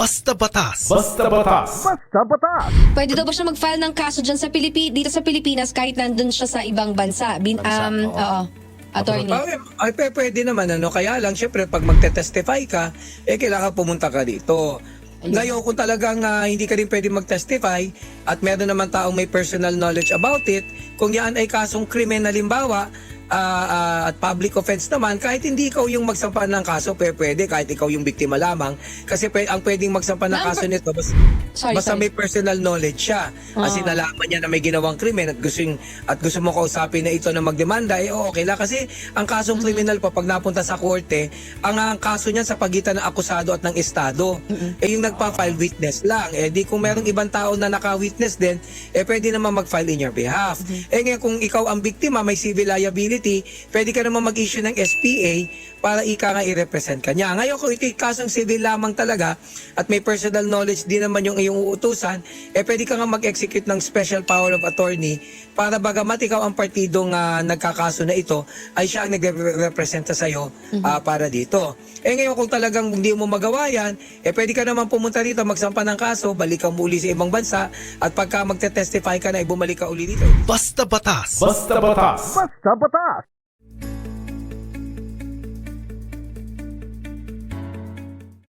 Basta batas. Basta batas. Pwede daw ba siya mag-file ng kaso dyan sa Pilipi dito sa Pilipinas kahit nandun siya sa ibang bansa? Bin, Bansa, um, oo. oo. Attorney. Ay, pwede naman ano, kaya lang syempre pag magte-testify ka, eh kailangan pumunta ka dito. Ngayon kung talagang ah, hindi ka rin pwede mag-testify at meron naman taong may personal knowledge about it, kung yan ay kasong krimen halimbawa, ah, ah, at public offense naman, kahit hindi ikaw yung magsampa ng kaso, pwede, pwede kahit ikaw yung biktima lamang. Kasi pwede, ang pwedeng magsampa ng kaso nito, basta, Sorry, basta sorry. may personal knowledge siya. As in, Ah. nalaman niya na may ginawang krimen at gusto, yung- at gusto mo kausapin na ito na magdemanda, eh okay lang. Kasi ang kasong kriminal pa, pag napunta sa korte, ang, ang kaso niyan sa pagitan ng akusado at ng estado. Eh yung nagpa-file witness lang. Eh di kung merong ibang tao na naka-witness din, eh pwede naman mag-file in your behalf. Eh ngayon kung ikaw ang biktima, may civil liability, pwede ka naman mag-issue ng SPA para ika nga i-represent ka niya. Ngayon kung ito'y kasong civil lamang talaga at may personal knowledge din naman yung iyong uutusan, eh pwede ka nga mag-execute ng special power of attorney para bagamat ikaw ang partidong ah, nagkakaso na ito, ay siya ang nagre-representa sa'yo ah, para dito. Eh ngayon kung talagang hindi mo magawa yan, eh pwede ka naman pumunta dito, magsampa ng kaso, balik ka muli sa ibang bansa, at pagka magte-testify ka na, eh, bumalik ka uli dito. Basta batas. Basta batas. off.